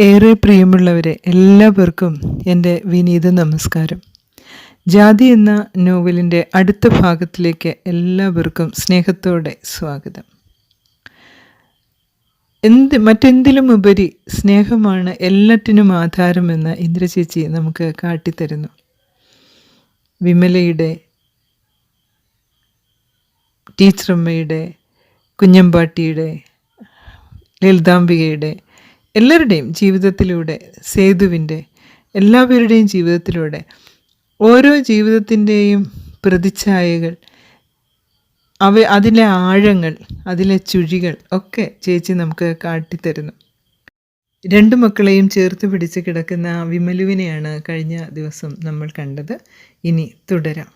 ഏറെ പ്രിയമുള്ളവരെ എല്ലാവർക്കും എന്റെ വിനീത നമസ്കാരം. ജാതി എന്ന നോവലിന്റെ അടുത്ത ഭാഗത്തിലേക്ക് എല്ലാവർക്കും സ്നേഹത്തോടെ സ്വാഗതം. എന്ത് മറ്റെന്തിലും ഉപരി സ്നേഹമാണ് എല്ലാറ്റിനും ആധാരമെന്ന് ഇന്ദ്രചേച്ചി നമുക്ക് കാട്ടിത്തരുന്നു. വിമലയുടെ ടീച്ചറമ്മയുടെ കുഞ്ഞമ്പാട്ടിയുടെ ലളിതാംബികയുടെ എല്ലാവരുടെയും ജീവിതത്തിലൂടെ സേതുവിന്റെ എല്ലാവരുടെയും ജീവിതത്തിലൂടെ ഓരോ ജീവിതത്തിന്റെയും പ്രതിച്ഛായകൾ അവ അതിലെ ആഴങ്ങൾ അതിലെ ചുഴികൾ ഒക്കെ ചേച്ചി നമുക്ക് കാട്ടിത്തരുന്നു. രണ്ടു മക്കളെയും ചേർത്ത് പിടിച്ച് കിടക്കുന്ന വിമലുവിനെയാണ് കഴിഞ്ഞ ദിവസം നമ്മൾ കണ്ടത്. ഇനി തുടരാം.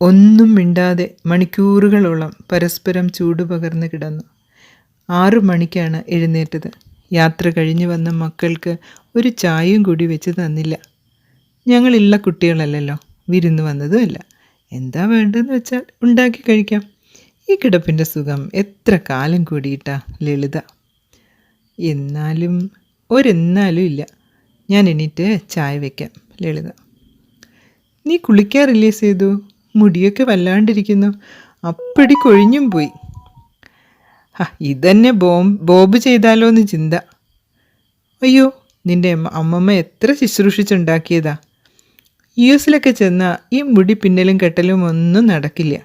ഒന്നും മിണ്ടാതെ മണിക്കൂറുകളോളം പരസ്പരം ചൂട് പകർന്ന് കിടന്നു. ആറു മണിക്കാണ് എഴുന്നേറ്റത്. യാത്ര കഴിഞ്ഞു വന്ന മക്കൾക്ക് ഒരു ചായയും കൂടി വെച്ച് തന്നില്ല. ഞങ്ങളില്ല കുട്ടികളല്ലല്ലോ വിരുന്ന് വന്നതുമല്ല എന്താ വേണ്ടതെന്ന് വെച്ചാൽ ഉണ്ടാക്കി കഴിക്കാം. ഈ കിടപ്പിന്റെ സുഖം എത്ര കാലം കൂടിയിട്ടാ ലളിത? എന്നാലും ഒരെന്നാലും ഇല്ല. ഞാൻ എണീറ്റ് ചായ വയ്ക്കാം ലളിത. നീ കുളിക്കാറില്ലേ സേതു? മുടിയൊക്കെ വല്ലാണ്ടിരിക്കുന്നു. അപ്പടി കൊഴിഞ്ഞും പോയി. ഇതന്നെ ബോംബ് ബോബ് ചെയ്താലോ എന്ന് ചിന്ത. അയ്യോ നിന്റെ അമ്മമ്മ എത്ര ശുശ്രൂഷിച്ചുണ്ടാക്കിയതാ. യു എസിലൊക്കെ ചെന്നാൽ ഈ മുടി പിന്നലും കെട്ടലും ഒന്നും നടക്കില്ല.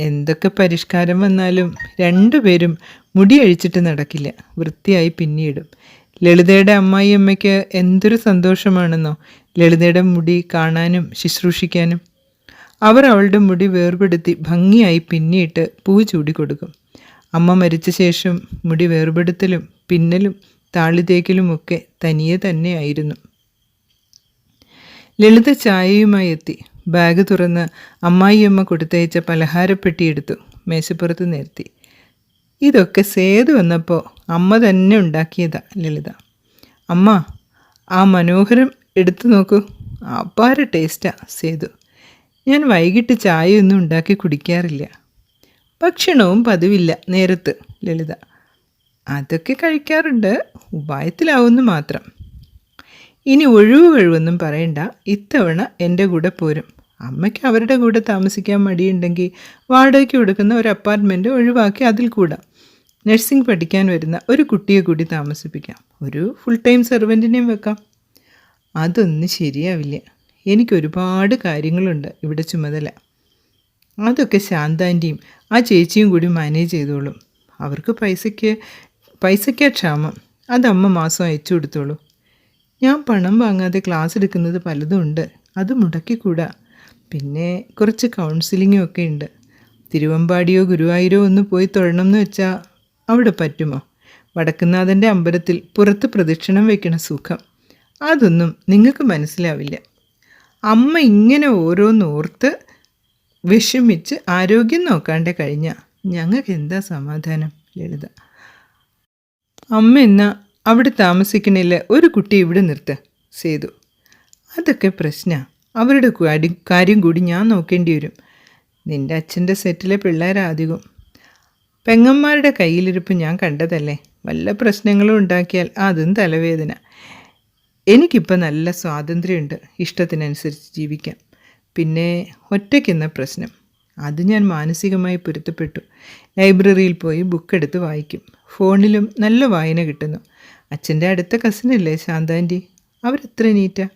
എന്തൊക്കെ പരിഷ്കാരം വന്നാലും രണ്ടുപേരും മുടി അഴിച്ചിട്ട് നടക്കില്ല. വൃത്തിയായി പിന്നീടും. ലളിതയുടെ അമ്മായിയമ്മയ്ക്ക് എന്തൊരു സന്തോഷമാണെന്നോ ലളിതയുടെ മുടി കാണാനും ശുശ്രൂഷിക്കാനും. അവർ അവളുടെ മുടി വേർപെടുത്തി ഭംഗിയായി പിന്നിയിട്ട് പൂ ചൂടിക്കൊടുക്കും. അമ്മ മരിച്ച ശേഷം മുടി വേർപെടുത്തലും പിന്നലും താളിതേക്കലുമൊക്കെ തനിയെ തന്നെയായിരുന്നു ലളിത ചായയുമായി എത്തി. ബാഗ് തുറന്ന് അമ്മായിയമ്മ കൊടുത്തയച്ച പലഹാരപ്പെട്ടിയെടുത്തു മേശപ്പുറത്ത് നിർത്തി. ഇതൊക്കെ സേതു വന്നപ്പോൾ അമ്മ തന്നെ ഉണ്ടാക്കിയതാ ലളിത. അമ്മ ആ മനോഹരം എടുത്തു നോക്കൂ. അപ്പാര ടേസ്റ്റാ സേതു. ഞാൻ വൈകിട്ട് ചായയൊന്നും ഉണ്ടാക്കി കുടിക്കാറില്ല. ഭക്ഷണവും പതിവില്ല. നേരത്ത്. ലളിത. അതൊക്കെ കഴിക്കാറുണ്ട്. ഉപായത്തിലാവുന്നു മാത്രം. ഇനി ഒഴിവ് കഴിവൊന്നും പറയണ്ട. ഇത്തവണ എന്റെ കൂടെ പോരും. അമ്മയ്ക്ക് അവരുടെ കൂടെ താമസിക്കാൻ മടിയുണ്ടെങ്കിൽ വാടകയ്ക്ക് കൊടുക്കുന്ന ഒരു അപ്പാർട്ട്മെന്റ് ഒഴിവാക്കി അതിൽ കൂടാം. നഴ്സിംഗ് പഠിക്കാൻ വരുന്ന ഒരു കുട്ടിയെ കൂടി താമസിപ്പിക്കാം. ഒരു ഫുൾ ടൈം സെർവന്റിനെയും വെക്കാം. അതൊന്നും ശരിയാവില്ല. എനിക്കൊരുപാട് കാര്യങ്ങളുണ്ട് ഇവിടെ ചുമതല. അതൊക്കെ ശാന്താന്റെയും ആ ചേച്ചിയും കൂടി മാനേജ് ചെയ്തോളും. അവർക്ക് പൈസയ്ക്ക് പൈസയ്ക്കാ ക്ഷാമം. അത് അമ്മ മാസം അയച്ചു കൊടുത്തോളൂ. ഞാൻ പണം വാങ്ങാതെ ക്ലാസ് എടുക്കുന്നത് പലതും ഉണ്ട്. അത് മുടക്കിക്കൂടാ. പിന്നെ കുറച്ച് കൗൺസിലിങ്ങും ഒക്കെ ഉണ്ട്. തിരുവമ്പാടിയോ ഗുരുവായൂരോ ഒന്ന് പോയി തൊഴണം എന്ന് വെച്ചാൽ അവിടെ പറ്റുമോ? വടക്കുന്നാഥന്റെ അമ്പലത്തിൽ പുറത്ത് പ്രദക്ഷിണം വയ്ക്കണ സുഖം. അതൊന്നും നിങ്ങൾക്ക് മനസ്സിലാവില്ല. അമ്മ ഇങ്ങനെ ഓരോന്നോർത്ത് വിഷമിച്ച് ആരോഗ്യം നോക്കാണ്ട് കഴിഞ്ഞ ഞങ്ങൾക്ക് എന്താ സമാധാനം? ലളിത. അമ്മ എന്നാ അവിടെ താമസിക്കണില്ല? ഒരു കുട്ടി ഇവിടെ നിർത്ത സേതു. അതൊക്കെ പ്രശ്ന. അവരുടെ കാര്യം കൂടി ഞാൻ നോക്കേണ്ടി വരും. നിന്റെ അച്ഛന്റെ സെറ്റിലെ പിള്ളേരാധികം. പെങ്ങന്മാരുടെ കയ്യിലിരിപ്പ് ഞാൻ കണ്ടതല്ലേ? വല്ല പ്രശ്നങ്ങളും ഉണ്ടാക്കിയാൽ അതും തലവേദന. എനിക്കിപ്പോൾ നല്ല സ്വാതന്ത്ര്യമുണ്ട് ഇഷ്ടത്തിനനുസരിച്ച് ജീവിക്കാം പിന്നെ ഒറ്റയ്ക്കെന്ന പ്രശ്നം. അത് ഞാൻ മാനസികമായി പൊരുത്തപ്പെട്ടു. ലൈബ്രറിയിൽ പോയി ബുക്ക് എടുത്ത് വായിക്കും. ഫോണിലും നല്ല വായന കിട്ടുന്നു. അച്ഛന്റെ അടുത്ത കസിനല്ലേ ശാന്താന്റി? അവരെത്ര നീറ്റാ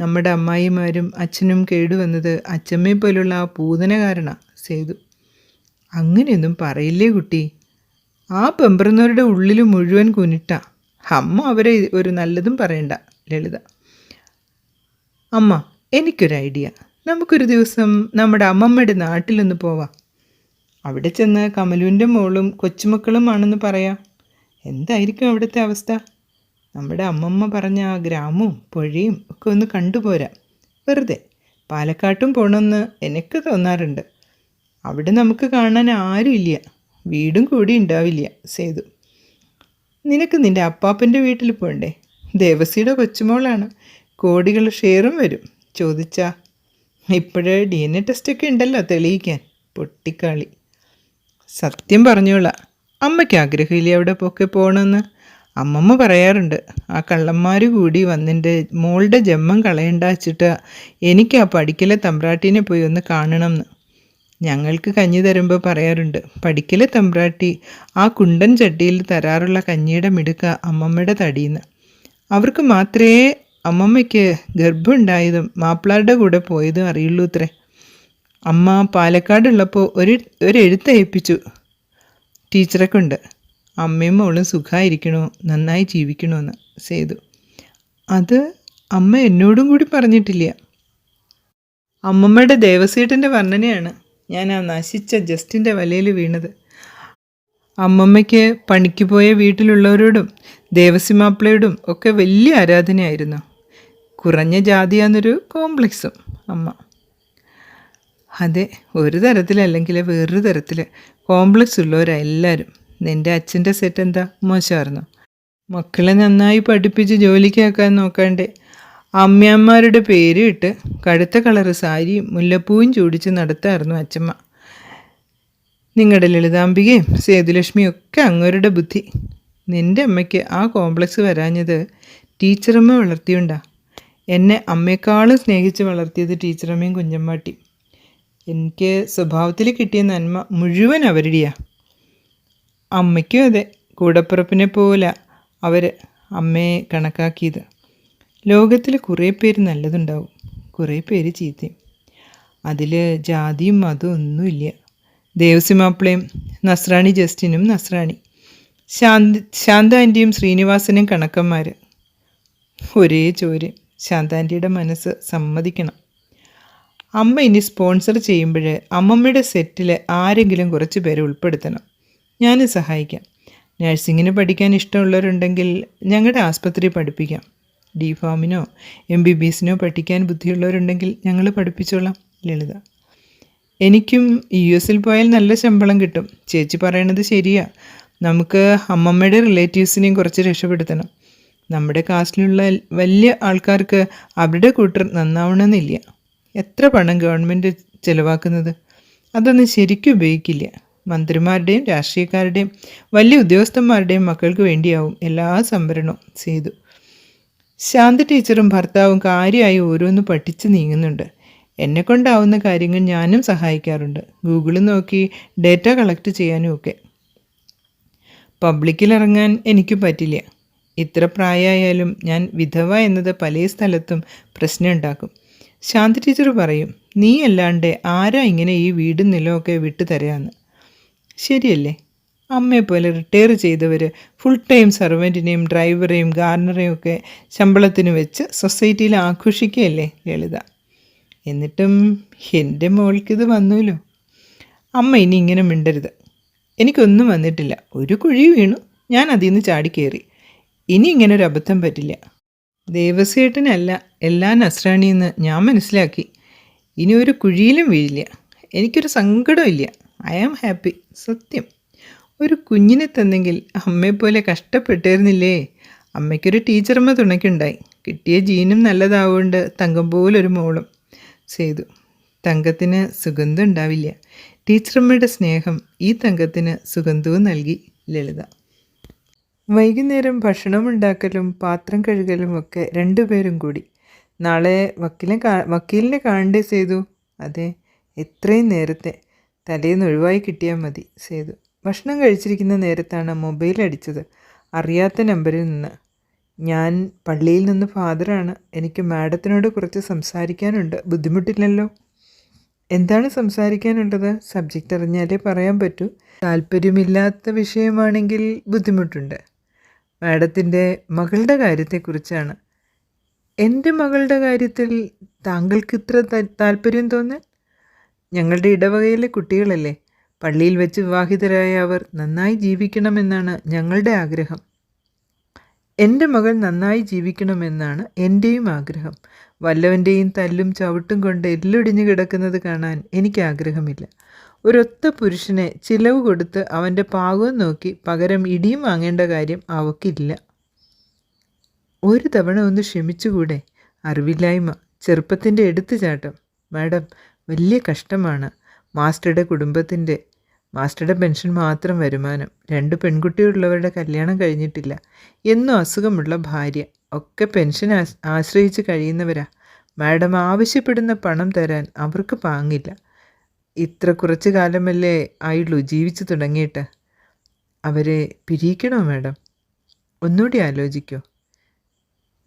നമ്മുടെ അമ്മായിമാരും അച്ഛനും കേടുവന്നത് അച്ഛമ്മയെ പോലുള്ള ആ പൂതന കാരണ സേതു. അങ്ങനെയൊന്നും പറയില്ലേ കുട്ടി? ആ പെമ്പറുന്നവരുടെ ഉള്ളിൽ മുഴുവൻ കുനിട്ട. അമ്മ അവരെ ഒരു നല്ലതും പറയണ്ട ലളിത. അമ്മ എനിക്കൊരു ഐഡിയ നമുക്കൊരു ദിവസം നമ്മുടെ അമ്മമ്മയുടെ നാട്ടിലൊന്ന് പോവാം. അവിടെ ചെന്ന് കമലുവിന്റെ മോളും കൊച്ചുമക്കളും ആണെന്ന് പറയാം. എന്തായിരിക്കും അവിടുത്തെ അവസ്ഥ? നമ്മുടെ അമ്മമ്മ പറഞ്ഞ ആ ഗ്രാമവും പുഴയും ഒക്കെ ഒന്ന് കണ്ടുപോരാം. വെറുതെ. പാലക്കാട്ടും പോകണമെന്ന് എനിക്ക് തോന്നാറുണ്ട്. അവിടെ നമുക്ക് കാണാൻ ആരുമില്ല വീടും കൂടി ഉണ്ടാവില്ല സേതു. നിനക്ക് നിന്റെ അപ്പാപ്പന്റെ വീട്ടിൽ പോകണ്ടേ ദേവസിയുടെ കൊച്ചുമോളാണ്. കോടികൾ ഷെയറും വരും. ചോദിച്ചാ ഇപ്പോഴേ ഡി എൻ എ ടെസ്റ്റൊക്കെ ഉണ്ടല്ലോ തെളിയിക്കാൻ. പൊട്ടിക്കളി. സത്യം പറഞ്ഞോളാം. അമ്മയ്ക്ക് ആഗ്രഹമില്ലേ അവിടെ പൊക്കെ പോകണമെന്ന് അമ്മമ്മ പറയാറുണ്ട് ആ കള്ളന്മാർ കൂടി വന്നിന്റെ മോളുടെ ജന്മം കളയണ്ട വെച്ചിട്ട് എനിക്ക് ആ പഠിക്കലെ തമ്പ്രാട്ടിനെ പോയി ഒന്ന് കാണണം എന്ന് ഞങ്ങൾക്ക് കഞ്ഞി തരുമ്പോൾ പറയാറുണ്ട് പഠിക്കലെ തമ്പ്രാട്ടി ആ കുണ്ടൻ ചട്ടിയിൽ തരാറുള്ള കഞ്ഞിയുടെ മിടുക്ക അമ്മമ്മയുടെ തടിയെന്ന് അവർക്ക് മാത്രമേ അമ്മമ്മയ്ക്ക് ഗർഭമുണ്ടായതും മാപ്പിളാരുടെ കൂടെ പോയതും അറിയുള്ളൂ അത്രേ അമ്മ പാലക്കാടുള്ളപ്പോൾ ഒരു ഒരു എഴുത്തയപ്പിച്ചു ടീച്ചറെ കൊണ്ട് അമ്മയും മോളും സുഖമായിരിക്കണോ നന്നായി ജീവിക്കണമെന്ന് സേതു. അത് അമ്മ എന്നോടും കൂടി പറഞ്ഞിട്ടില്ല. അമ്മമ്മയുടെ ദേവസീട്ടന്റെ വർണനയാണ് ഞാൻ ആ നശിച്ച ജസ്റ്റിന്റെ വലയിൽ വീണത്. അമ്മമ്മയ്ക്ക് പണിക്ക് പോയ വീട്ടിലുള്ളവരോടും ദേവസിമാപ്പിളയോടും ഒക്കെ വലിയ ആരാധനയായിരുന്നു. കുറഞ്ഞ ജാതിയാന്നൊരു കോംപ്ലക്സും അമ്മ. അതെ ഒരു തരത്തിലല്ലെങ്കിൽ വേറൊരു തരത്തിൽ കോംപ്ലക്സ് ഉള്ളവരാ എല്ലാവരും നിന്റെ അച്ഛന്റെ സെറ്റ് എന്താ? മോശമായിരുന്നു? മക്കളെ നന്നായി പഠിപ്പിച്ച് ജോലിക്കാക്കാൻ നോക്കാണ്ട് അമ്മയമ്മമാരുടെ പേര് ഇട്ട് കടുത്ത കളറ് സാരിയും മുല്ലപ്പൂവും ചൂടിച്ച് നടത്തായിരുന്നു അച്ഛമ്മ നിങ്ങളുടെ ലളിതാംബികയും സേതുലക്ഷ്മിയും ഒക്കെ അങ്ങവരുടെ ബുദ്ധി. നിന്റെ അമ്മയ്ക്ക് ആ കോംപ്ലക്സ് വരാഞ്ഞത് ടീച്ചറമ്മ വളർത്തിയുണ്ടാ. എന്നെ അമ്മയെക്കാളും സ്നേഹിച്ച് വളർത്തിയത് ടീച്ചറമ്മയും കുഞ്ഞമ്മാട്ടി. എനിക്ക് സ്വഭാവത്തിൽ കിട്ടിയ നന്മ മുഴുവൻ അവരുടെയാ. അമ്മയ്ക്കും അതെ കൂടപ്പിറപ്പിനെ പോലെ അവർ അമ്മയെ കണക്കാക്കിയത്. ലോകത്തിൽ കുറേ പേര് നല്ലതുണ്ടാവും കുറേ പേര് ചീത്തയും. അതിൽ ജാതിയും മതവും ഒന്നുമില്ല. ദേവസ്യമാപ്പിളയും നസ്രാണി ജസ്റ്റിനും നസ്രാണി. ശാന്ത ശാന്ത ആന്റിയും ശ്രീനിവാസനും കണക്കന്മാർ ഒരേ ചോര്. ശാന്താന്റിയുടെ മനസ്സ് സമ്മതിക്കണം. അമ്മ ഇനി സ്പോൺസർ ചെയ്യുമ്പോൾ അമ്മമ്മയുടെ സെറ്റിൽ ആരെങ്കിലും കുറച്ച് പേരെ ഉൾപ്പെടുത്തണം. ഞാൻ സഹായിക്കാം. നഴ്സിങ്ങിന് പഠിക്കാൻ ഇഷ്ടമുള്ളവരുണ്ടെങ്കിൽ ഞങ്ങളുടെ ആസ്പത്രി പഠിപ്പിക്കാം. ഡി ഫാമിനോ എം ബി ബി എസിനോ പഠിക്കാൻ ബുദ്ധിയുള്ളവരുണ്ടെങ്കിൽ ഞങ്ങൾ പഠിപ്പിച്ചോളാം ലളിത. എനിക്കും യു എസിൽ പോയാൽ നല്ല ശമ്പളം കിട്ടും. ചേച്ചി പറയണത് ശരിയാ. നമുക്ക് അമ്മമ്മയുടെ റിലേറ്റീവ്സിനെയും കുറച്ച് രക്ഷപ്പെടുത്തണം. നമ്മുടെ കാസ്റ്റിലുള്ള വലിയ ആൾക്കാർക്ക് അവരുടെ കൂട്ടർ നന്നാവണമെന്നില്ല. എത്ര പണം ഗവൺമെന്റ് ചിലവാക്കുന്നത്? അതൊന്നും ശരിക്കും ഉപയോഗിക്കില്ല. മന്ത്രിമാരുടെയും രാഷ്ട്രീയക്കാരുടെയും വലിയ ഉദ്യോഗസ്ഥന്മാരുടെയും മക്കൾക്ക് വേണ്ടിയാവും എല്ലാ സംവരണവും ചെയ്തു. ശാന്ത ടീച്ചറും ഭർത്താവും കാര്യമായി ഓരോന്ന് പഠിച്ച് നീങ്ങുന്നുണ്ട്. എന്നെ കൊണ്ടാവുന്ന കാര്യങ്ങൾ ഞാനും സഹായിക്കാറുണ്ട്. ഗൂഗിളിൽ നോക്കി ഡേറ്റ കളക്ട് ചെയ്യാനും ഒക്കെ പബ്ലിക്കിൽ ഇറങ്ങാൻ എനിക്ക് പറ്റില്ല. ഇത്ര പ്രായമായാലും ഞാൻ വിധവ എന്നത് പല സ്ഥലത്തും പ്രശ്നം ഉണ്ടാക്കും ശാന്തി ടീച്ചർ പറയും നീ അല്ലാണ്ട് ആരാ ഇങ്ങനെ ഈ വീടും നിലമൊക്കെ വിട്ടു തരാമെന്ന് ശരിയല്ലേ. അമ്മയെപ്പോലെ റിട്ടയർ ചെയ്തവർ ഫുൾ ടൈം സർവന്റിനെയും ഡ്രൈവറെയും ഗാർണറെയും ഒക്കെ ശമ്പളത്തിന് വെച്ച് സൊസൈറ്റിയിൽ ആഘോഷിക്കുകയല്ലേ ലളിത? എന്നിട്ടും എന്റെ മോൾക്കിത് വന്നുല്ലോ അമ്മ ഇനി ഇങ്ങനെ മിണ്ടരുത്. എനിക്കൊന്നും വന്നിട്ടില്ല. ഒരു കുഴി വീണു. ഞാൻ അതിൽ നിന്ന് ചാടിക്കയറി ഇനി ഇങ്ങനെ ഒരു അബദ്ധം പറ്റില്ല. ദേവസ്വേട്ടനല്ല എല്ലാ നസ്രാണിയെന്ന് ഞാൻ മനസ്സിലാക്കി. ഇനി ഒരു കുഴിയിലും വീഴില്ല. എനിക്കൊരു സങ്കടമില്ല ഐ ആം ഹാപ്പി. സത്യം. ഒരു കുഞ്ഞിനെ തന്നെങ്കിൽ അമ്മയെപ്പോലെ കഷ്ടപ്പെട്ടിരുന്നില്ലേ? അമ്മയ്ക്കൊരു ടീച്ചറമ്മ തുണയ്ക്കുണ്ടായി കിട്ടിയ ജീനും നല്ലതാവുകൊണ്ട് തങ്കം പോലൊരു മോളും ചെയ്തു. തങ്കത്തിന് സുഗന്ധം ഉണ്ടാവില്ല. ടീച്ചറമ്മയുടെ സ്നേഹം ഈ തങ്കത്തിന് സുഗന്ധവും നൽകി. ലളിത. വൈകുന്നേരം ഭക്ഷണം ഉണ്ടാക്കലും പാത്രം കഴുകലും ഒക്കെ രണ്ടുപേരും കൂടി. നാളെ വക്കീലെ കാ വക്കീലിനെ കാണണ്ടേ സേതു? അതെ എത്രയും നേരത്തെ. തലേന്ന് ഒഴിവായി കിട്ടിയാൽ മതി സേതു. ഭക്ഷണം കഴിച്ചിരിക്കുന്ന നേരത്താണ് മൊബൈൽ അടിച്ചത്. അറിയാത്ത നമ്പറിൽ നിന്ന്. ഞാൻ പള്ളിയിൽ നിന്ന് ഫാദറാണ്. എനിക്ക് മാഡത്തിനോട് കുറച്ച് സംസാരിക്കാനുണ്ട്. ബുദ്ധിമുട്ടില്ലല്ലോ? എന്താണ് സംസാരിക്കാനുള്ളത്? സബ്ജക്റ്റ് അറിഞ്ഞാലേ പറയാൻ പറ്റൂ. താല്പര്യമില്ലാത്ത വിഷയമാണെങ്കിൽ ബുദ്ധിമുട്ടുണ്ട്. മാഡത്തിന്റെ മകളുടെ കാര്യത്തെക്കുറിച്ചാണ്. എന്റെ മകളുടെ കാര്യത്തിൽ താങ്കൾക്ക് ഇത്ര താല്പര്യം തോന്നാൻ? ഞങ്ങളുടെ ഇടവകയിലെ കുട്ടികളല്ലേ? പള്ളിയിൽ വെച്ച് വിവാഹിതരായ അവർ നന്നായി ജീവിക്കണമെന്നാണ് ഞങ്ങളുടെ ആഗ്രഹം. എന്റെ മകൾ നന്നായി ജീവിക്കണമെന്നാണ് എന്റെയും ആഗ്രഹം. വല്ലവന്റെയും തല്ലും ചവിട്ടും കൊണ്ട് എല്ലൊടിഞ്ഞു കിടക്കുന്നത് കാണാൻ എനിക്ക് ആഗ്രഹമില്ല ഒരൊത്ത പുരുഷനെ ചിലവ് കൊടുത്ത് അവന്റെ പാകവും നോക്കി പകരം ഇടിയും വാങ്ങേണ്ട കാര്യം അവക്കില്ല. ഒരു തവണ ഒന്ന് ക്ഷമിച്ചുകൂടെ? അറിവില്ലായ്മ ചെറുപ്പത്തിന്റെ എടുത്തുചാട്ടം. മാഡം വലിയ കഷ്ടമാണ്. മാസ്റ്ററുടെ കുടുംബത്തിന്റെ മാസ്റ്ററുടെ പെൻഷൻ മാത്രം വരുമാനം. രണ്ട് പെൺകുട്ടികളുള്ളവരുടെ കല്യാണം കഴിഞ്ഞിട്ടില്ല. എന്നും അസുഖമുള്ള ഭാര്യ. ഒക്കെ പെൻഷൻ ആശ്രയിച്ച് കഴിയുന്നവരാ. മാഡം ആവശ്യപ്പെടുന്ന പണം തരാൻ അവർക്ക് പാങ്ങില്ല. ഇത്ര കുറച്ച് കാലമല്ലേ ആയുള്ളൂ ജീവിച്ചു തുടങ്ങിയിട്ട്. അവരെ പിരിയിക്കണോ മാഡം? ഒന്നുകൂടി ആലോചിക്കോ.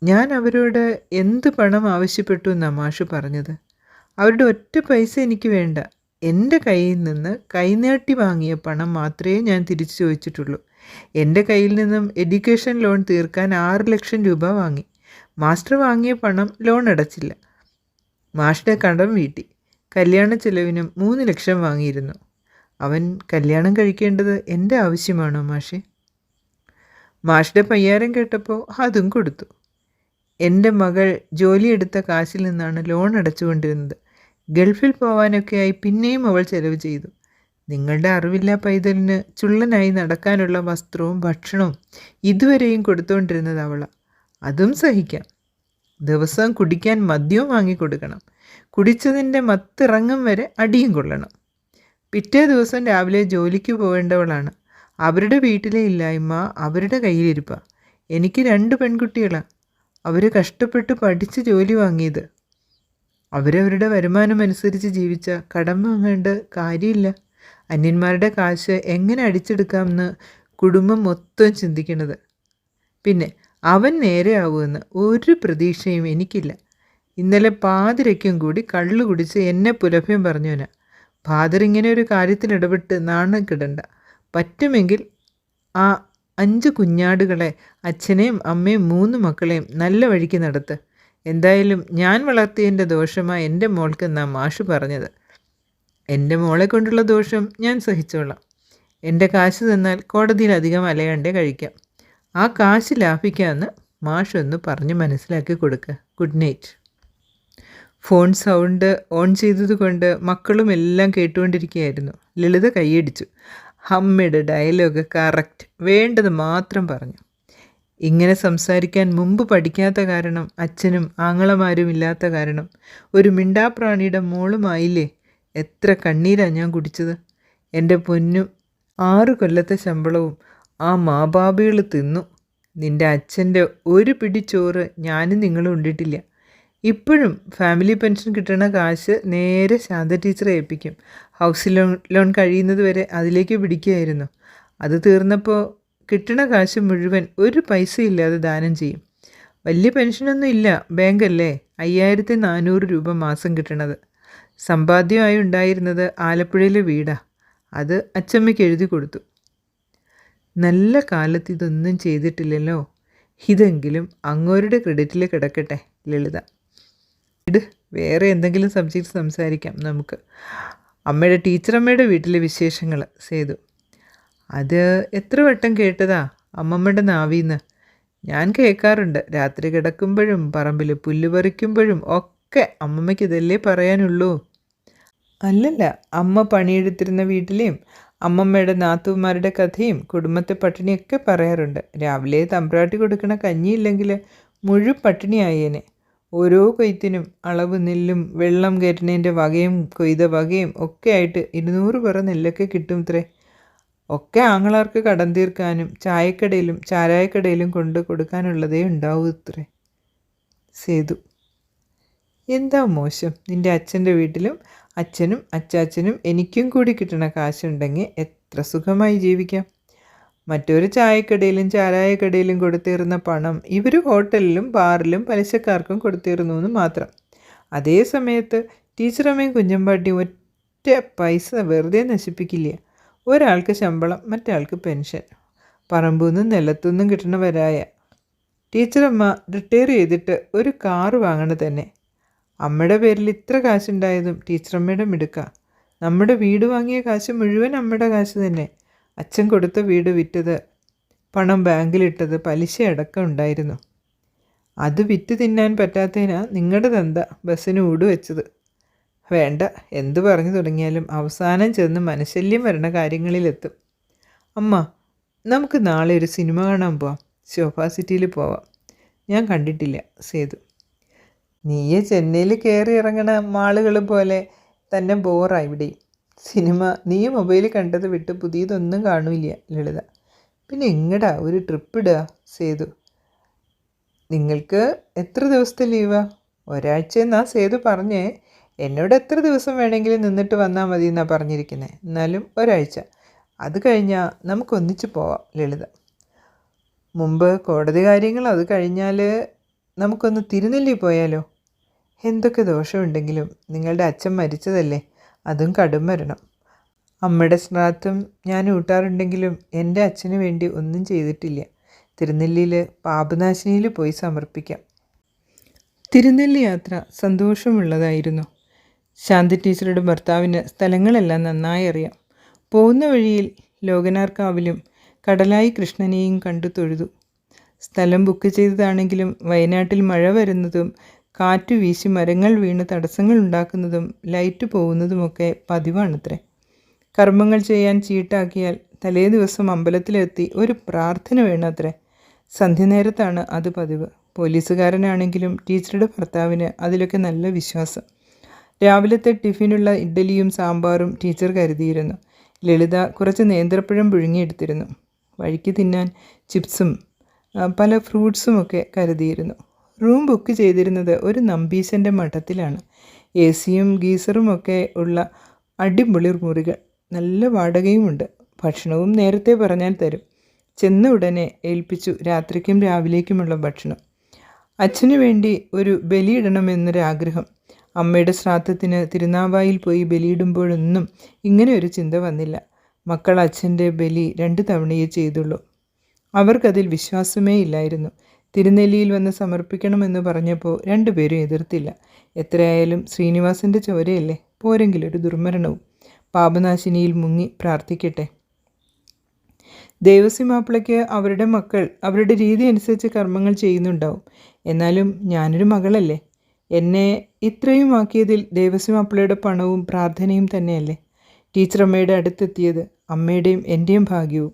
ഞാൻ അവരോട് എന്ത് പണം ആവശ്യപ്പെട്ടു എന്നാണ് മാഷ് പറഞ്ഞത്? അവരുടെ ഒറ്റ പൈസ എനിക്ക് വേണ്ട. എന്റെ കയ്യിൽ നിന്ന് കൈനീട്ടി വാങ്ങിയ പണം മാത്രമേ ഞാൻ തിരിച്ചു ചോദിച്ചിട്ടുള്ളൂ. എന്റെ കയ്യിൽ നിന്നും എഡ്യൂക്കേഷൻ ലോൺ തീർക്കാൻ ആറ് ലക്ഷം രൂപ വാങ്ങി. മാസ്റ്റർ വാങ്ങിയ പണം ലോൺ അടച്ചില്ല. മാഷിന്റെ കടം വീട്ടി. കല്യാണ ചെലവിനും മൂന്ന് ലക്ഷം വാങ്ങിയിരുന്നു. അവൻ കല്യാണം കഴിക്കേണ്ടത് എന്റെ ആവശ്യമാണോ മാഷെ? മാഷിന്റെ പയ്യാരം കേട്ടപ്പോൾ അതും കൊടുത്തു. എന്റെ മകൾ ജോലിയെടുത്ത കാശിൽ നിന്നാണ് ലോൺ അടച്ചുകൊണ്ടിരുന്നത്. ഗൾഫിൽ പോവാനൊക്കെയായി പിന്നെയും അവൾ ചെലവ് ചെയ്തു. നിങ്ങളുടെ അറിവില്ല പൈതലിന് ചുള്ളനായി നടക്കാനുള്ള വസ്ത്രവും ഭക്ഷണവും ഇതുവരെയും കൊടുത്തുകൊണ്ടിരുന്നത് അവളാണ് അതും സഹിക്കാം. ദിവസം കുടിക്കാൻ മദ്യവും വാങ്ങിക്കൊടുക്കണം. കുടിച്ചതിന്റെ മത്തിറങ്ങും വരെ അടിയും കൊള്ളണം. പിറ്റേ ദിവസം രാവിലെ ജോലിക്ക് പോകേണ്ടവളാണ്. അവരുടെ വീട്ടിലെ ഇല്ലായ്മ അവരുടെ കയ്യിലിരിപ്പ. എനിക്ക് രണ്ട് പെൺകുട്ടികളാണ് അവർ കഷ്ടപ്പെട്ട് പഠിച്ച് ജോലി വാങ്ങിയത് അവരവരുടെ വരുമാനം അനുസരിച്ച് ജീവിച്ച കടം വാങ്ങേണ്ട കാര്യമില്ല. അന്യന്മാരുടെ കാശ് എങ്ങനെ അടിച്ചെടുക്കാമെന്ന് കുടുംബം മൊത്തം ചിന്തിക്കണത് പിന്നെ അവൻ നേരെയാവുമെന്ന് ഒരു പ്രതീക്ഷയും എനിക്കില്ല. ഇന്നലെ പാതിരയ്ക്കും കൂടി കള്ളു കുടിച്ച് എന്നെ പുലഭ്യം പറഞ്ഞവനാ. ഫാദർ ഇങ്ങനെ ഒരു കാര്യത്തിൽ ഇടപെട്ട് നാണക്കിടണ്ട പറ്റുമെങ്കിൽ ആ അഞ്ച് കുഞ്ഞാടുകളെ അച്ഛനെയും അമ്മയും മൂന്ന് മക്കളെയും നല്ല വഴിക്ക് നടത്ത്. എന്തായാലും ഞാൻ വളർത്തിയതിന്റെ ദോഷമായി എന്റെ മോൾക്ക് നാം മാഷ് പറഞ്ഞത്. എന്റെ മോളെ കൊണ്ടുള്ള ദോഷം ഞാൻ സഹിച്ചോളാം. എന്റെ കാശ് തന്നാൽ കോടതിയിൽ അധികം അലയണ്ടേ കഴിക്കാം. ആ കാശ് ലാഭിക്കാമെന്ന് മാഷ് ഒന്ന് പറഞ്ഞ് മനസ്സിലാക്കി കൊടുക്കുക good night. Phone sound on ചെയ്തതുകൊണ്ട് മക്കളും എല്ലാം കേട്ടുകൊണ്ടിരിക്കുകയായിരുന്നു. ലളിത കൈയടിച്ചു. അമ്മയുടെ ഡയലോഗ് കറക്റ്റ്. വേണ്ടത് മാത്രം പറഞ്ഞു. ഇങ്ങനെ സംസാരിക്കാൻ മുമ്പ് പഠിക്കാത്ത കാരണം അച്ഛനും ആങ്ങളമാരും ഇല്ലാത്ത കാരണം. ഒരു മിണ്ടാപ്രാണിയുടെ മോളുമായില്ലേ? എത്ര കണ്ണീരാണ് ഞാൻ കുടിച്ചത്. എന്റെ പൊന്നും ആറ് കൊല്ലത്തെ ശമ്പളവും ആ മാബാബികൾ തിന്നു. നിന്റെ അച്ഛന്റെ ഒരു പിടി ചോറ് ഞാനും നിങ്ങളും ഉണ്ടിട്ടില്ല. ഇപ്പോഴും ഫാമിലി പെൻഷൻ കിട്ടണ കാശ് നേരെ ശാന്ത ടീച്ചറെ ഏൽപ്പിക്കും. ഹൗസ് ലോൺ ലോൺ കഴിയുന്നത് വരെ അതിലേക്ക് പിടിക്കുകയായിരുന്നു. അത് തീർന്നപ്പോൾ കിട്ടണ കാശ് മുഴുവൻ ഒരു പൈസ ഇല്ലാതെ ദാനം ചെയ്യും. വലിയ പെൻഷനൊന്നും ഇല്ല. ബാങ്കല്ലേ? അയ്യായിരത്തി നാനൂറ് രൂപ മാസം കിട്ടണത്. സമ്പാദ്യമായി ഉണ്ടായിരുന്നത് ആലപ്പുഴയിലെ വീടാ. അത് അച്ചമ്മയ്ക്ക് എഴുതി കൊടുത്തു. നല്ല കാലത്ത് ഇതൊന്നും ചെയ്തിട്ടില്ലല്ലോ. ഇതെങ്കിലും അങ്ങോരുടെ ക്രെഡിറ്റിൽ കിടക്കട്ടെ ലളിത. ഇട് വേറെ എന്തെങ്കിലും സബ്ജക്റ്റ് സംസാരിക്കാം നമുക്ക്. അമ്മയുടെ ടീച്ചറമ്മയുടെ വീട്ടിലെ വിശേഷങ്ങൾ സേതു. അത് എത്ര വട്ടം കേട്ടതാ അമ്മമ്മയുടെ നാവിന്ന്. ഞാൻ കേൾക്കാറുണ്ട് രാത്രി കിടക്കുമ്പോഴും പറമ്പിൽ പുല്ല് പറിക്കുമ്പോഴും ഒക്കെ അമ്മമ്മയ്ക്ക് ഇതല്ലേ പറയാനുള്ളൂ. അല്ലല്ല അമ്മ പണിയെടുത്തിരുന്ന വീട്ടിലെയും അമ്മമ്മയുടെ നാത്തുമാരുടെ കഥയും കുടുംബത്തെ പട്ടിണിയൊക്കെ പറയാറുണ്ട്. രാവിലെ തമ്പ്രാട്ടി കൊടുക്കണ കഞ്ഞിയില്ലെങ്കിൽ മുഴു പട്ടിണിയായേനെ. ഓരോ കൊയ്ത്തിനും അളവ് നെല്ലും വെള്ളം കയറ്റുന്നതിന്റെ വകയും കൊയ്ത വകയും ഒക്കെ ആയിട്ട് ഇരുന്നൂറ് പറ നെല്ലൊക്കെ കിട്ടും ഇത്രേ ഒക്കെ ആങ്ങളാർക്ക് കടം തീർക്കാനും ചായക്കടയിലും ചാരായക്കടയിലും കൊണ്ട് കൊടുക്കാനുള്ളതേ ഉണ്ടാവൂ ഇത്രേ. സേതു എന്താ മോശം? നിന്റെ അച്ഛന്റെ വീട്ടിലും അച്ഛനും അച്ചാച്ചനും എനിക്കും കൂടി കിട്ടണ കാശുണ്ടെങ്കിൽ എത്ര സുഖമായി ജീവിക്കാം? മറ്റൊരു ചായക്കടയിലും ചാരായക്കടയിലും കൊടുത്തിരുന്ന പണം ഇവർ ഹോട്ടലിലും ബാറിലും പലിശക്കാർക്കും കൊടുത്തിരുന്നു എന്ന് മാത്രം. അതേ സമയത്ത് ടീച്ചറമ്മയും കുഞ്ഞമ്പാട്ടിയും ഒറ്റ പൈസ വെറുതെ നശിപ്പിക്കില്ല? ഒരാൾക്ക് ശമ്പളം മറ്റാൾക്ക് പെൻഷൻ. പറമ്പൂന്നും നിലത്തുനിന്നും കിട്ടണവരായ ടീച്ചറമ്മ റിട്ടയർ ചെയ്തിട്ട് ഒരു കാറ് വാങ്ങണ തന്നെ. അമ്മയുടെ പേരിൽ ഇത്ര കാശുണ്ടായതും ടീച്ചറമ്മയുടെ മിടുക്ക. നമ്മുടെ വീട് വാങ്ങിയ കാശ് മുഴുവൻ അമ്മയുടെ കാശ് തന്നെ. അച്ഛൻ കൊടുത്ത വീട് വിറ്റത് പണം ബാങ്കിലിട്ടത് പലിശ അടക്കം ഉണ്ടായിരുന്നു. അത് വിറ്റ് തിന്നാൻ പറ്റാത്തതിനാ നിങ്ങളുടെ തന്ത ബസ്സിന് ഊട് വെച്ചത് വേണ്ട. എന്തു പറഞ്ഞു തുടങ്ങിയാലും അവസാനം ചെന്ന് മനശല്യം വരണ കാര്യങ്ങളിലെത്തും. അമ്മ നമുക്ക് നാളെ ഒരു സിനിമ കാണാൻ പോവാം. ശോഭാ സിറ്റിയിൽ പോവാം. ഞാൻ കണ്ടിട്ടില്ല സേതു. നീയെ ചെന്നൈയിൽ കയറി ഇറങ്ങണ മാളുകൾ പോലെ തന്നെ ബോറാ ഇവിടെ സിനിമ നീ മൊബൈലിൽ കണ്ടത് വിട്ട് പുതിയതൊന്നും കാണൂല ലളിത. പിന്നെ എങ്ങടാ ഒരു ട്രിപ്പ് ഇടുക സേതു? നിങ്ങൾക്ക് എത്ര ദിവസത്തെ ലീവാ ഒരാഴ്ച എന്നാ സേതു പറഞ്ഞേ. എന്നോട് എത്ര ദിവസം വേണമെങ്കിലും നിന്നിട്ട് വന്നാൽ മതി എന്നാണ് പറഞ്ഞിരിക്കുന്നത് എന്നാലും ഒരാഴ്ച. അത് കഴിഞ്ഞാൽ നമുക്ക് ഒന്നിച്ച് പോവാം ലളിത. മുമ്പ് കോടതി കാര്യങ്ങൾ അത് കഴിഞ്ഞാൽ നമുക്കൊന്ന് തിരുനെല്ലി പോയാലോ? എന്തൊക്കെ ദോഷമുണ്ടെങ്കിലും നിങ്ങളുടെ അച്ഛൻ മരിച്ചതല്ലേ? അതും കടും വരണം അമ്മയുടെ ശ്രാദ്ധം ഞാൻ ഊട്ടാറുണ്ടെങ്കിലും എന്റെ അച്ഛന് വേണ്ടി ഒന്നും ചെയ്തിട്ടില്ല. തിരുനെല്ലിയിൽ പാപനാശിനിയിൽ പോയി സമർപ്പിക്കാം. തിരുനെല്ലി യാത്ര സന്തോഷമുള്ളതായിരുന്നു. ശാന്തി ടീച്ചറുടെ ഭർത്താവിന് സ്ഥലങ്ങളെല്ലാം നന്നായി അറിയാം. പോകുന്ന വഴിയിൽ ലോകനാർക്കാവിലും കടലായി കൃഷ്ണനെയും കണ്ടു തൊഴുതു. സ്ഥലം ബുക്ക് ചെയ്തതാണെങ്കിലും വയനാട്ടിൽ മഴ വരുന്നതും കാറ്റ് വീശി മരങ്ങൾ വീണ് തടസ്സങ്ങൾ ഉണ്ടാക്കുന്നതും ലൈറ്റ് പോകുന്നതുമൊക്കെ പതിവാണത്രേ. കർമ്മങ്ങൾ ചെയ്യാൻ ചീട്ടാക്കിയാൽ തലേ ദിവസം അമ്പലത്തിലെത്തി ഒരു പ്രാർത്ഥന വേണത്രേ. സന്ധ്യനേരത്താണ് അത് പതിവ്. പോലീസുകാരനാണെങ്കിലും ടീച്ചറുടെ ഭർത്താവിന് അതിലൊക്കെ നല്ല വിശ്വാസം. രാവിലത്തെ ടിഫിനുള്ള ഇഡ്ഡലിയും സാമ്പാറും ടീച്ചർ കരുതിയിരുന്നു. ലളിത കുറച്ച് നേന്ത്രപ്പഴം പുഴുങ്ങിയെടുത്തിരുന്നു. വഴിക്ക് തിന്നാൻ ചിപ്സും പല ഫ്രൂട്ട്സും ഒക്കെ കരുതിയിരുന്നു. റൂം ബുക്ക് ചെയ്തിരുന്നത് ഒരു നമ്പീശന്റെ മഠത്തിലാണ്. എ സിയും ഗീസറും ഒക്കെ ഉള്ള അടിപൊളി മുറികൾ. നല്ല വാടകയുമുണ്ട്. ഭക്ഷണവും നേരത്തെ പറഞ്ഞാൽ തരും. ചെന്ന ഉടനെ ഏൽപ്പിച്ചു രാത്രിക്കും രാവിലേക്കുമുള്ള ഭക്ഷണം. അച്ഛന് വേണ്ടി ഒരു ബലിയിടണമെന്നൊരാഗ്രഹം. അമ്മയുടെ ശ്രാദ്ധത്തിന് തിരുനാവായിൽ പോയി ബലിയിടുമ്പോഴൊന്നും ഇങ്ങനെ ഒരു ചിന്ത വന്നില്ല. മക്കൾ അച്ഛന്റെ ബലി രണ്ട് തവണയേ ചെയ്തുള്ളൂ. അവർക്കതിൽ വിശ്വാസമേ ഇല്ലായിരുന്നു. തിരുനെല്ലിയിൽ വന്ന് സമർപ്പിക്കണമെന്ന് പറഞ്ഞപ്പോൾ രണ്ടുപേരും എതിർത്തില്ല. എത്രയായാലും ശ്രീനിവാസന്റെ ചോരയല്ലേ? പോരെങ്കിലൊരു ദുർമരണവും. പാപനാശിനിയിൽ മുങ്ങി പ്രാർത്ഥിക്കട്ടെ. ദേവസ്വം മാപ്പിളയ്ക്ക് അവരുടെ മക്കൾ അവരുടെ രീതി അനുസരിച്ച് കർമ്മങ്ങൾ ചെയ്യുന്നുണ്ടാവും. എന്നാലും ഞാനൊരു മകളല്ലേ? എന്നെ ഇത്രയും ആക്കിയതിൽ ദേവസ്വം അപ്പളയുടെ പണവും പ്രാർത്ഥനയും തന്നെയല്ലേ? ടീച്ചറമ്മയുടെ അടുത്തെത്തിയത് അമ്മയുടെയും എന്റെയും ഭാഗ്യവും.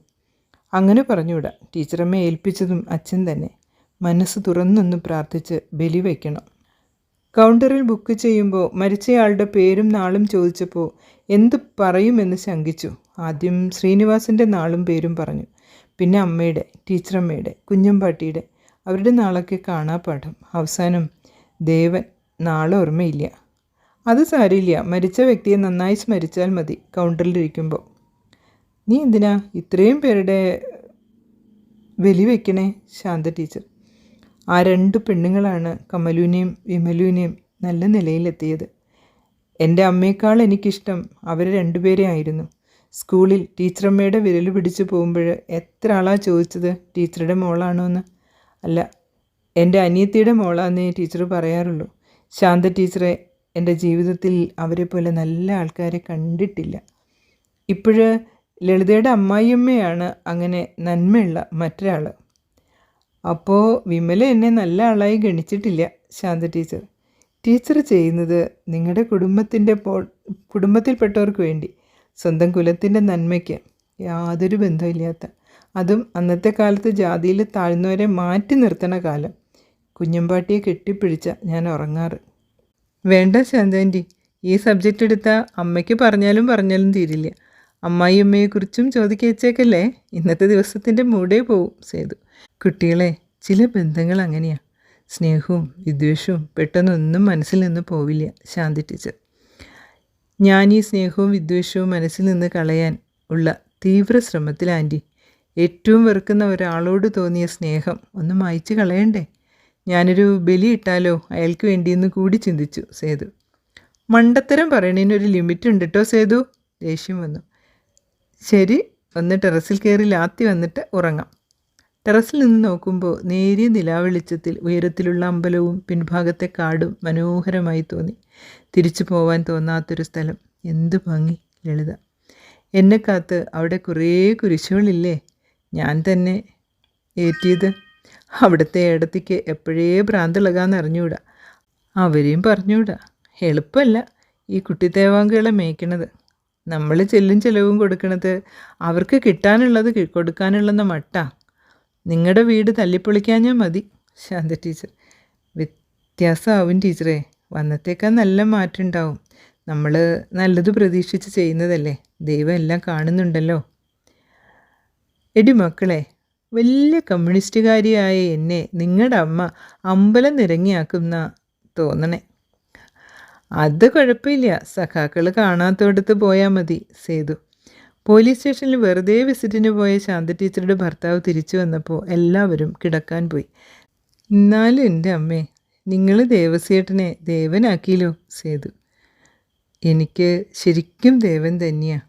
അങ്ങനെ പറഞ്ഞുവിടാം. ടീച്ചറമ്മയെ ഏൽപ്പിച്ചതും അച്ഛൻ തന്നെ. മനസ്സ് തുറന്നൊന്ന് പ്രാർത്ഥിച്ച് ബലി വയ്ക്കണം. കൗണ്ടറിൽ ബുക്ക് ചെയ്യുമ്പോൾ മരിച്ചയാളുടെ പേരും നാളും ചോദിച്ചപ്പോൾ എന്ത് പറയുമെന്ന് ശങ്കിച്ചു. ആദ്യം ശ്രീനിവാസിന്റെ നാളും പേരും പറഞ്ഞു. പിന്നെ അമ്മയുടെ ടീച്ചറമ്മയുടെ കുഞ്ഞമ്പാട്ടിയുടെ അവരുടെ നാളൊക്കെ കാണാപ്പാഠം അവസാനം ദേവൻ നാളെ ഓർമ്മയില്ല. അത് സാരില്ല മരിച്ച വ്യക്തിയെ നന്നായി സ്മരിച്ചാൽ മതി കൗണ്ടറിലിരിക്കുമ്പോൾ. നീ എന്തിനാ ഇത്രയും പേരുടെ ബലി വയ്ക്കണേ ശാന്ത ടീച്ചർ. ആ രണ്ട് പെണ്ണുങ്ങളാണ് കമലുവിനെയും വിമലുവിനെയും നല്ല നിലയിലെത്തിയത്. എന്റെ അമ്മയേക്കാൾ എനിക്കിഷ്ടം അവർ രണ്ടുപേരെ ആയിരുന്നു. സ്കൂളിൽ ടീച്ചറമ്മയുടെ വിരൽ പിടിച്ചു പോകുമ്പോൾ എത്ര ആളാ ചോദിച്ചത്? ടീച്ചറുടെ മോളാണോ എന്ന് അല്ല എന്റെ അനിയത്തിയുടെ മോളാന്നേ ടീച്ചർ പറയാറുള്ളൂ ശാന്ത ടീച്ചറെ എന്റെ ജീവിതത്തിൽ അവരെ പോലെ നല്ല ആൾക്കാരെ കണ്ടിട്ടില്ല. ഇപ്പോഴ് ലളിതയുടെ അമ്മായിയമ്മയാണ് അങ്ങനെ നന്മയുള്ള മറ്റൊരാൾ അപ്പോൾ വിമല എന്നെ നല്ല ആളായി ഗണിച്ചിട്ടില്ല ശാന്ത ടീച്ചർ. ടീച്ചർ ചെയ്യുന്നത് നിങ്ങളുടെ കുടുംബത്തിന്റെ പോ കുടുംബത്തിൽപ്പെട്ടവർക്ക് വേണ്ടി സ്വന്തം കുലത്തിന്റെ നന്മയ്ക്ക്. യാതൊരു ബന്ധമില്ലാത്ത അതും അന്നത്തെ കാലത്ത് ജാതിയിൽ താഴ്ന്നവരെ മാറ്റി നിർത്തണ കാലം. കുഞ്ഞമ്പാട്ടിയെ കെട്ടിപ്പിടിച്ച ഞാൻ ഉറങ്ങാറ്. വേണ്ട ശാന്താന്റി ഈ സബ്ജക്റ്റ് എടുത്താൽ അമ്മയ്ക്ക് പറഞ്ഞാലും പറഞ്ഞാലും തീരില്ല. അമ്മായിയമ്മയെക്കുറിച്ചും ചോദിക്കച്ചേക്കല്ലേ? ഇന്നത്തെ ദിവസത്തിന്റെ മൂടേ പോവും സേതു. കുട്ടികളെ ചില ബന്ധങ്ങൾ അങ്ങനെയാണ് സ്നേഹവും വിദ്വേഷവും പെട്ടെന്നൊന്നും മനസ്സിൽ നിന്ന് പോവില്ല ശാന്തി ടീച്ചർ. ഞാൻ ഈ സ്നേഹവും വിദ്വേഷവും മനസ്സിൽ നിന്ന് കളയാൻ ഉള്ള തീവ്ര ശ്രമത്തിൽ ആന്റി ഏറ്റവും വെറുക്കുന്ന ഒരാളോട് തോന്നിയ സ്നേഹം ഒന്ന് മായ്ച്ചു കളയണ്ടേ? ഞാനൊരു ബലി ഇട്ടാലോ? അയാൾക്ക് വേണ്ടിയെന്ന് കൂടി ചിന്തിച്ചു സേതു. മണ്ടത്തരം പറയണതിനൊരു ലിമിറ്റ് ഉണ്ട് കേട്ടോ സേതു? ദേഷ്യം വന്നു. ശരി ഒന്ന് ടെറസിൽ കയറി ലാത്തി വന്നിട്ട് ഉറങ്ങാം. ടെറസിൽ നിന്ന് നോക്കുമ്പോൾ നേരിയ നിലാവെളിച്ചത്തിൽ ഉയരത്തിലുള്ള അമ്പലവും പിൻഭാഗത്തെ കാടും മനോഹരമായി തോന്നി. തിരിച്ചു പോവാൻ തോന്നാത്തൊരു സ്ഥലം. എന്ത് ഭംഗി ലളിത. എന്നെ കാത്ത് അവിടെ കുറേ കുരിശുകളില്ലേ? ഞാൻ തന്നെ ഏറ്റിയത്? അവിടുത്തെ ഏടത്തിക്ക് എപ്പോഴേ ഭ്രാന്തിളകാന്ന് അറിഞ്ഞുകൂടാ അവരെയും പറഞ്ഞുകൂടാ എളുപ്പമല്ല ഈ കുട്ടിത്തേവാങ്കുകളെ മേയ്ക്കണത്. നമ്മൾ ചെല്ലും ചെലവും കൊടുക്കണത് അവർക്ക് കിട്ടാനുള്ളത് കി- കൊടുക്കാനുള്ളെന്ന മട്ടാ. നിങ്ങളുടെ വീട് തല്ലിപ്പൊളിക്കാഞ്ഞാൽ മതി ശാന്ത ടീച്ചർ. വ്യത്യാസമാവും ടീച്ചറെ. വന്നത്തേക്കാൾ നല്ല മാറ്റം ഉണ്ടാവും നമ്മൾ നല്ലത് പ്രതീക്ഷിച്ച് ചെയ്യുന്നതല്ലേ. ദൈവം എല്ലാം കാണുന്നുണ്ടല്ലോ. എടി മക്കളെ വലിയ കമ്മ്യൂണിസ്റ്റുകാരിയായ എന്നെ നിങ്ങളുടെ അമ്മ അമ്പലം നിരങ്ങിയാക്കുന്ന തോന്നണേ. അത് കുഴപ്പമില്ല സഖാക്കൾ കാണാത്തോടത്ത് പോയാൽ മതി സേതു. പോലീസ് സ്റ്റേഷനിൽ വെറുതെ വിസിറ്റിന് പോയ ശാന്ത ടീച്ചറുടെ ഭർത്താവ് തിരിച്ചു വന്നപ്പോൾ എല്ലാവരും കിടക്കാൻ പോയി. എന്നാലും എന്റെ അമ്മേ നിങ്ങൾ ദേവസേട്ടനെ ദേവനാക്കിയല്ലോ സേതു. എനിക്ക് ശരിക്കും ദേവൻ തന്നെയാണ്